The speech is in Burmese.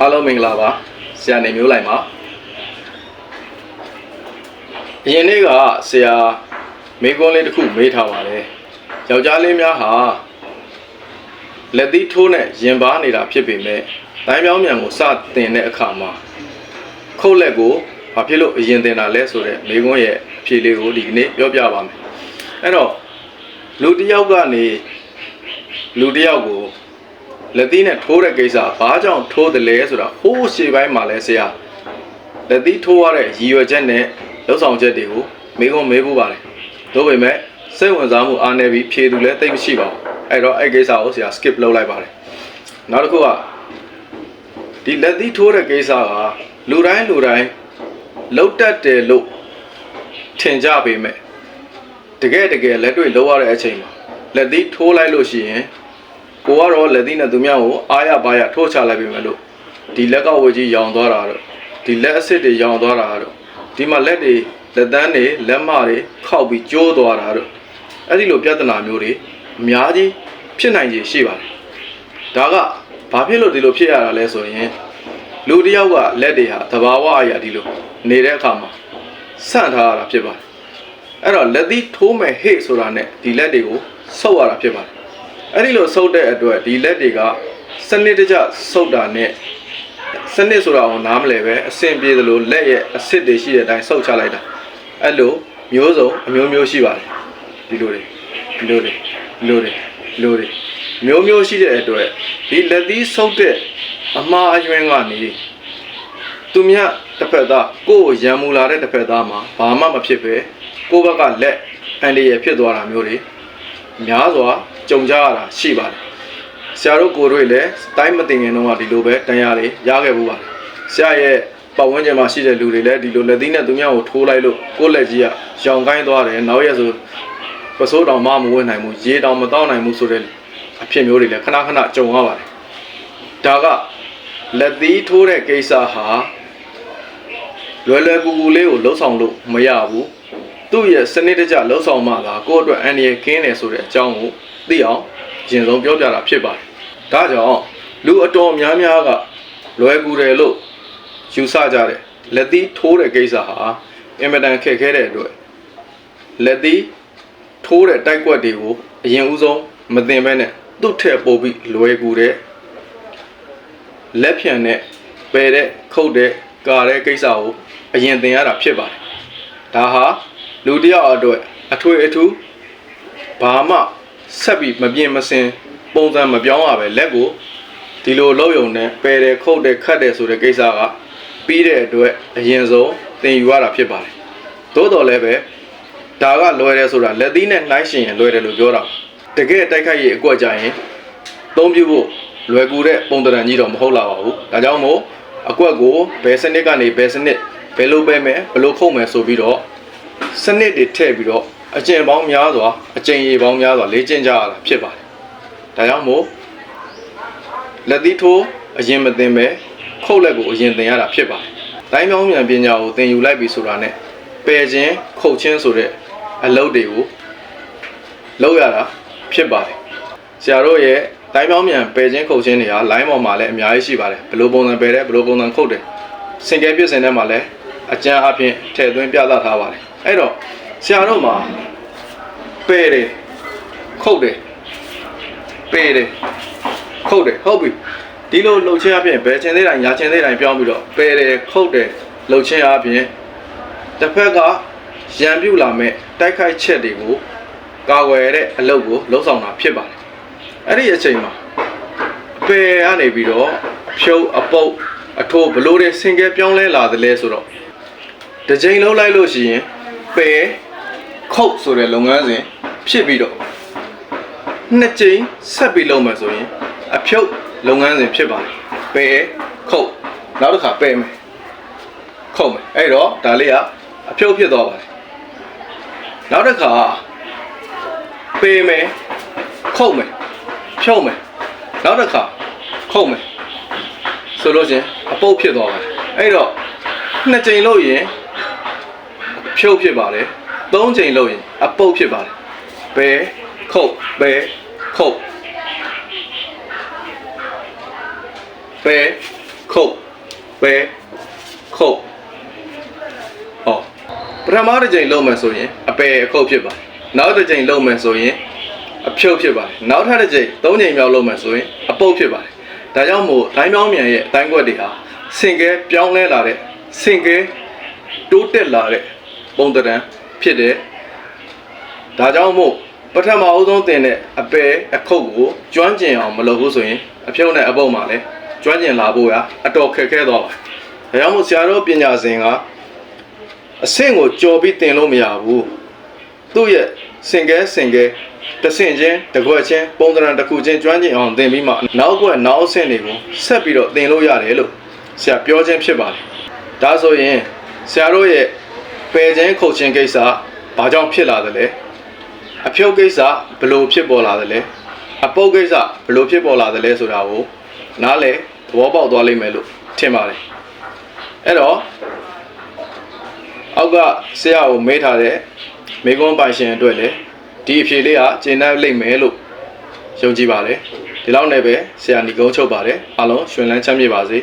အားလုံးမင်္ဂလာပါဆရာနေမျိုးလိုက်ပါအရင်နေ့ကဆရာမိကွန်းလေးတစ်ခုမေးထားပါတယ်ယောက်ျားလေးများဟာလက်သီးထိုးနဲ့ရင်ပါနေတာဖြစ်ပေမဲ့တိုင်းပြောင်းမြန်ကိုစတင်တဲ့အခါမှာခုတ်လက်ကိုဘာဖြစ်လို့အရင်တင်တာလဲဆိုတော့မိကွန်းရဲ့အဖြေလေးကိုဒီကနေ့ပြောပြပါမယ်အဲ့တော့လူတစ်ယောက်ကနေလူတစ်ယောက်ကို လက်သီးနဲ့ထိုးတဲ့ကိစ္စဘာကြောင့်ထိုးတယ်လဲဆိုတာဟိုးရှေ့ပိုင်းမှာလဲဆရာလက်သီးထိုးရတဲ့ရည်ရွယ်ချက်နဲ့လှုပ်ဆောင်ချက်တွေကိုမေးခွန်းမေးဖို့ပါတယ်ဒါပေမဲ့စိတ်ဝင်စားမှုအားနေပြီးဖြေသူလည်းသိပ်မရှိပါဘူးအဲ့တော့အဲ့ကိစ္စကိုဆရာ skip လုပ်လိုက်ပါတယ်နောက်တစ်ခုကဒီလက်သီးထိုးတဲ့ကိစ္စကလူတိုင်းလူတိုင်းလှုပ်တတ်တယ်လို့ထင်ကြပေမဲ့တကယ်တကယ်လက်တွေ့လှုပ်ရတဲ့အချိန်မှာလက်သီးထိုးလိုက်လို့ရှိရင် ကိုကတော့လက်သီးနဲ့သူများကိုအားရပါရထိုးချလိုက်ပြီမယ်လို့ဒီလက်ကဝေကြီးရောင်သွားတာတော့ဒီလက်အစ်စ်တွေရောင်သွားတာတော့ဒီမှာလက်တွေလက်သန်းတွေလက်မတွေခောက်ပြီးကျိုးသွားတာတော့အဲ့ဒီလိုပြဿနာမျိုးတွေအများကြီးဖြစ်နိုင်ခြေရှိပါတယ်ဒါကဘာဖြစ်လို့ဒီလိုဖြစ်ရတာလဲဆိုရင်လူတစ်ယောက်ကလက်တွေဟာသဘာဝအရာဒီလိုနေတဲ့အခါမှာဆန့်ထားရတာဖြစ်ပါတယ်အဲ့တော့လက်သီးထိုးမဲ့ဟေ့ဆိုတာနဲ့ဒီလက်တွေကိုဆုပ်ရတာဖြစ်ပါတယ် အဲ့ဒီလိုဆုပ်တဲ့အတွက်ဒီလက်တွေကစနစ်တကျဆုပ်တာနဲ့စနစ်ဆိုတာကိုနားမလဲပဲအဆင်ပြေသလိုလက်ရဲ့အစစ်တွေရှိတဲ့အတိုင်းဆုပ်ချလိုက်တာအဲ့လိုမျိုးစုံအမျိုးမျိုးရှိပါတယ်ဒီလိုတွေဒီလိုတွေဒီလိုတွေဒီလိုတွေမျိုးမျိုးရှိတဲ့အတွက်ဒီလက်သီးဆုပ်တဲ့အမှားအယွင်းကနေသူမြတ်တစ်ဖက်သားကိုယ့်ကိုရံမူလာတဲ့တစ်ဖက်သားမှာဘာမှမဖြစ်ပဲကိုယ့်ဘက်ကလက်အန်ဒီရဖြစ်သွားတာမျိုးတွေများစွာ ကြုံကြရတာရှိပါတယ်ဆရာတို့ကိုယ်တို့လည်းတိုင်းမတင်ခင်တော့ကဒီလိုပဲတန်ရာတွေရခဲ့ဘူးပါတယ်ဆရာရဲ့ပတ်ဝန်းကျင်မှာရှိတဲ့လူတွေလည်းဒီလိုလက်သီးနဲ့သူများကိုထိုးလိုက်လို့ကိုယ့်လက်ကြီးကရောင်ကိုင်းသွားတယ်နောက်ရက်ဆိုပစိုးတောင်မှမဝင်နိုင်ဘူးရေတောင်မတောင်းနိုင်ဘူးဆိုတဲ့အဖြစ်မျိုးတွေလည်းခဏခဏကြုံရပါတယ်ဒါကလက်သီးထိုးတဲ့ကိစ္စဟာလွယ်လွယ်ကူကူလေးကိုလှုပ်ဆောင်လို့မရဘူးသူ့ရဲ့စနစ်တကျလှုပ်ဆောင်မှသာကိုယ့်အတွက်အန္တရာယ်ကင်းတယ်ဆိုတဲ့အကြောင်းကို သိအောင်ရင်ဆုံးပြောပြတာဖြစ်ပါတယ်။ဒါကြောင့်လူအတော်များများကလွယ်ကူတယ်လို့ယူဆကြတယ်လက်သီးထိုးတဲ့ကိစ္စဟာအင်မတန်ခက်ခဲတဲ့အတွက်လက်သီးထိုးတဲ့တိုက်ကွက်တွေကိုအရင်ဦးဆုံးမသိဘဲနဲ့သူ့ထက်ပိုပြီးလွယ်ကူတဲ့လက်ဖြံနဲ့ပယ်တဲ့ခုတ်တဲ့ကာတဲ့ကိစ္စကိုအရင်သင်ရတာဖြစ်ပါတယ်။ဒါဟာလူတစ်ယောက်အတွက်အထွေအထူးဘာမှ ဆက်ပြီးမပြင်းမစင်ပုံစံမပြောင်းရပဲလက်ကိုဒီလိုလောက်ယုံနဲ့ပယ်တယ်ခုတ်တယ်ခတ်တယ်ဆိုတဲ့ကိစ္စကပြီးတဲ့အတွက်အရင်ဆုံးသင်ယူရတာဖြစ်ပါတယ်သို့တော်လည်းပဲဒါကလွယ်တယ်ဆိုတာလက်သီးနဲ့နှိုင်းရှင်ရင်လွယ်တယ်လို့ပြောတာတကယ်တိုက်ခိုက်ရေးအကွက်ကြရင်သုံးပြဖို့လွယ်ကူတဲ့ပုံတရံကြီးတော့မဟုတ်လာပါဘူးဒါကြောင့်မို့အကွက်ကိုဘယ်စနစ်ကနေဘယ်စနစ်ဘယ်လိုပဲမယ်ဘယ်လိုခုတ်မယ်ဆိုပြီးတော့စနစ်တွေထည့်ပြီးတော့ အကျင့်ပေါင်းများစွာအကျင့်ရည်ပေါင်းများစွာလေ့ကျင့်ကြရတာဖြစ်ပါတယ်။ဒါကြောင့်မို့လက်သီးထိုးအရင်မသိပဲခုတ်လက်ကိုအရင်သင်ရတာဖြစ်ပါတယ်။တိုင်းပေါင်းမြန်ပညာကိုသင်ယူလိုက်ပြီဆိုတာနဲ့ပယ်ခြင်းခုတ်ခြင်းဆိုတဲ့အလုပ်တွေကိုလုပ်ရတာဖြစ်ပါတယ်။ဆရာတို့ရဲ့တိုင်းပေါင်းမြန်ပယ်ခြင်းခုတ်ခြင်းတွေဟာ line ပေါ်မှာလည်းအများကြီးရှိပါတယ်။ဘယ်လိုပုံစံပယ်တယ်ဘယ်လိုပုံစံခုတ်တယ်စင်ကဲပြည့်စင်ထဲမှာလည်းအကျန်းအဖြစ်ထည့်သွင်းပြသထားပါတယ်။အဲ့တော့ ဆရာတို့မှာပယ်တယ်ခုတ်တယ်ပယ်တယ်ခုတ်တယ်ဟုတ်ပြီဒီလိုလှုပ်ခြင်းအပြင်ဘယ်ချင်းသေးတိုင်းညာချင်းသေးတိုင်းပြောင်းပြီးတော့ပယ်တယ်ခုတ်တယ်လှုပ်ခြင်းအပြင်တစ်ဖက်ကရံပြူလာမဲ့တိုက်ခိုက်ချက်တွေကိုကာကွယ်တဲ့အလုပ်ကိုလှုပ်ဆောင်တာဖြစ်ပါတယ်အဲ့ဒီအချိန်မှာပယ်ကနေပြီးတော့ဖြုတ်အပုတ်အထိုးဘလို့တွေဆင်ကဲပြောင်းလဲလာသလဲဆိုတော့တစ်ချိန်လုံးလိုက်လို့ရှိရင်ပယ် ခုတ်ဆိုတဲ့လုပ်ငန်းစဉ်ဖြစ်ပြီးတော့နှစ်ချိန်ဆက်ပြီးလုပ်မယ်ဆိုရင်အဖြုတ်လုပ်ငန်းစဉ်ဖြစ်ပါတယ်ပယ်ခုတ်နောက်တစ်ခါပယ်မယ်ခုတ်မယ်အဲ့တော့ဒါလေးကအဖြုတ်ဖြစ်သွားပါတယ်နောက်တစ်ခါပယ်မယ်ခုတ်မယ်ဖြုတ်မယ်နောက်တစ်ခါခုတ်မယ်ဆိုလို့ချင်းအပုတ်ဖြစ်သွားပါတယ်အဲ့တော့နှစ်ချိန်လို့ရင်ဖြုတ်ဖြစ်ပါတယ် သုံးချိန်လို့ရင်အပုတ်ဖြစ်ပါတယ်ဘယ်ခုတ်ဘယ်ခုတ်ဘယ်ခခုတ်ပဲခုတ်ဟောပထမတစ်ကြိမ်လုံးမယ်ဆိုရင်အပယ်အခုတ်ဖြစ်ပါတယ်နောက်တစ်ကြိမ်လုံးမယ်ဆိုရင်အဖြုတ်ဖြစ်ပါတယ်နောက်ထပ်တစ်ကြိမ်သုံးကြိမ်မြောက်လုံးမယ်ဆိုရင်အပုတ်ဖြစ်ပါတယ်ဒါကြောင့်မို့ဒိုင်းမြောင်းမြန်ရဲ့အတိုင်းကွက်တွေဟာစင်ကဲပြောင်းလဲလာတဲ့စင်ကဲတိုးတက်လာတဲ့ပုံသဏ္ဍာန် ဖြစ်တယ်ဒါကြောင့်မို့ပထမအဦးဆုံးတင်တဲ့အပယ်အခုတ်ကိုကျွမ်းကျင်အောင်မလုပ်ဘူးဆိုရင်အဖြုတ်နဲ့အပုတ်မှာလည်းကျွမ်းကျင်လာဖို့ရအတော်ခက်ခဲသွားပါတယ်။ဒါကြောင့်မို့ဆရာတော်ပညာရှင်ကအဆင့်ကိုကြော်ပြီးတင်လို့မရဘူး။သူ့ရဲ့စင်ကဲစင်ကဲတစ်ဆင့်ချင်းတစ်ခွက်ချင်းပုံသဏ္ဍာန်တစ်ခုချင်းကျွမ်းကျင်အောင်တင်ပြီးမှနောက်ကွက်နောက်အဆင့်တွေကိုဆက်ပြီးတော့တင်လို့ရတယ်လို့ဆရာပြောခြင်းဖြစ်ပါတယ်။ဒါဆိုရင်ဆရာတို့ရဲ့ ပယ်ခြင်းခုတ်ခြင်းကိစ္စဘာကြောင့်ဖြစ်လာသလဲ။အဖြုတ်ကိစ္စဘယ်လိုဖြစ်ပေါ်လာသလဲအပုတ်ကိစ္စဘယ်လိုဖြစ်ပေါ်လာသလဲဆိုတာကိုနားလည်သဘောပေါက်သွားလိမ့်မယ်လို့ထင်ပါတယ်အဲ့တော့အောက်ကဆရာကိုမေးထားတဲ့မေကွန်းပိုင်ရှင်အတွက်လည်းဒီအဖြေလေးကကျင့်တတ်လိမ့်မယ်လို့ယုံကြည်ပါတယ်ဒီလောက်နဲ့ပဲဆရာညီကုန်းချုပ်ပါတယ်အားလုံးရှင်လန်းချမ်းမြေပါစေ